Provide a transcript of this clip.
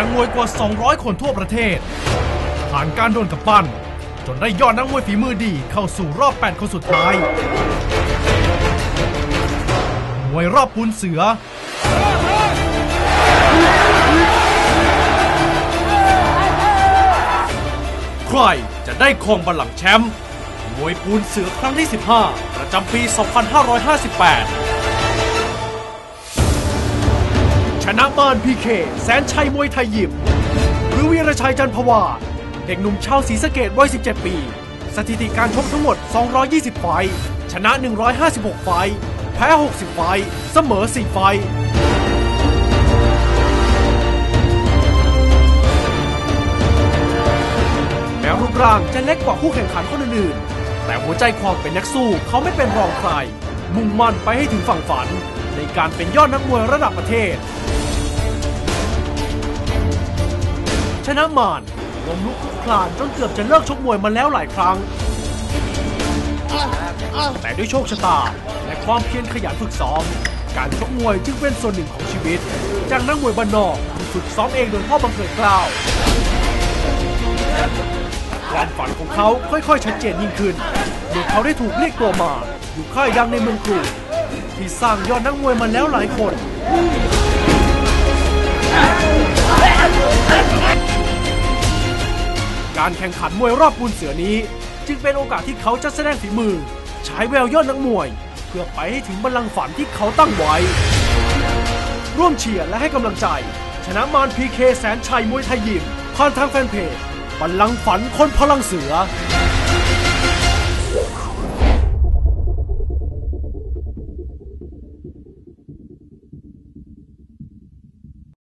นักมวยกว่า 200 คนทั่วประเทศ ผ่านการโดนกับปั้น จนได้ยอดนักมวยฝีมือดีเข้าสู่รอบ 8 คนสุดท้าย มวยรอบปูนเสือ ใครจะได้ครองบัลลังก์แชมป์มวยปูนเสือครั้งที่ 15 ประจำปี 2558 นะมารพีเคแสนชัยมวยไทยยิม หรือวีรชัยจันทร์ภวา เด็กหนุ่มชาวศรีสะเกดวัย 17 ปี สถิติการชกทั้งหมด 220 ไฟ ชนะ 156 ไฟ แพ้ 60 ไฟ เสมอ 4 ไฟแม้รูปร่างจะเล็กกว่าคู่แข่งขันคนอื่นๆ แต่หัวใจความเป็นนักสู้เขาไม่เป็นรองใคร มุ่งมั่นไปให้ถึงฝั่งฝัน ในการเป็นยอดนักมวยระดับประเทศ นะมารล้มลุกคลุกคลานจนเกือบจะเลิกชกมวยมาแล้วหลายครั้ง แต่ด้วยโชคชะตา และความเพียรขยันฝึกซ้อม การชกมวยจึงเป็นส่วนหนึ่งของชีวิต จากนักมวยบ้านนอกที่ฝึกซ้อมเองโดยพ่อบังเกิดกล้าวความฝันของเขาค่อยๆ ชัดเจนยิ่งขึ้นเมื่อเขาได้ถูกเรียกตัวมา อยู่ค่ายดังในเมืองกรุงที่สร้างยอดนักมวยมาแล้วหลายคน การแข่งขันมวยรอบปูนเสือนี้ จึงเป็นโอกาสที่เขาจะแสดงฝีมือ ใช้แววยอดนักมวย เพื่อไปให้ถึงบัลลังก์ฝันที่เขาตั้งไว้ ร่วมเชียร์และให้กำลังใจ ชนะมารพีเคแสนชัยมวยไทยยิมผ่านทางแฟนเพจบัลลังก์ฝันคนพลังเสือ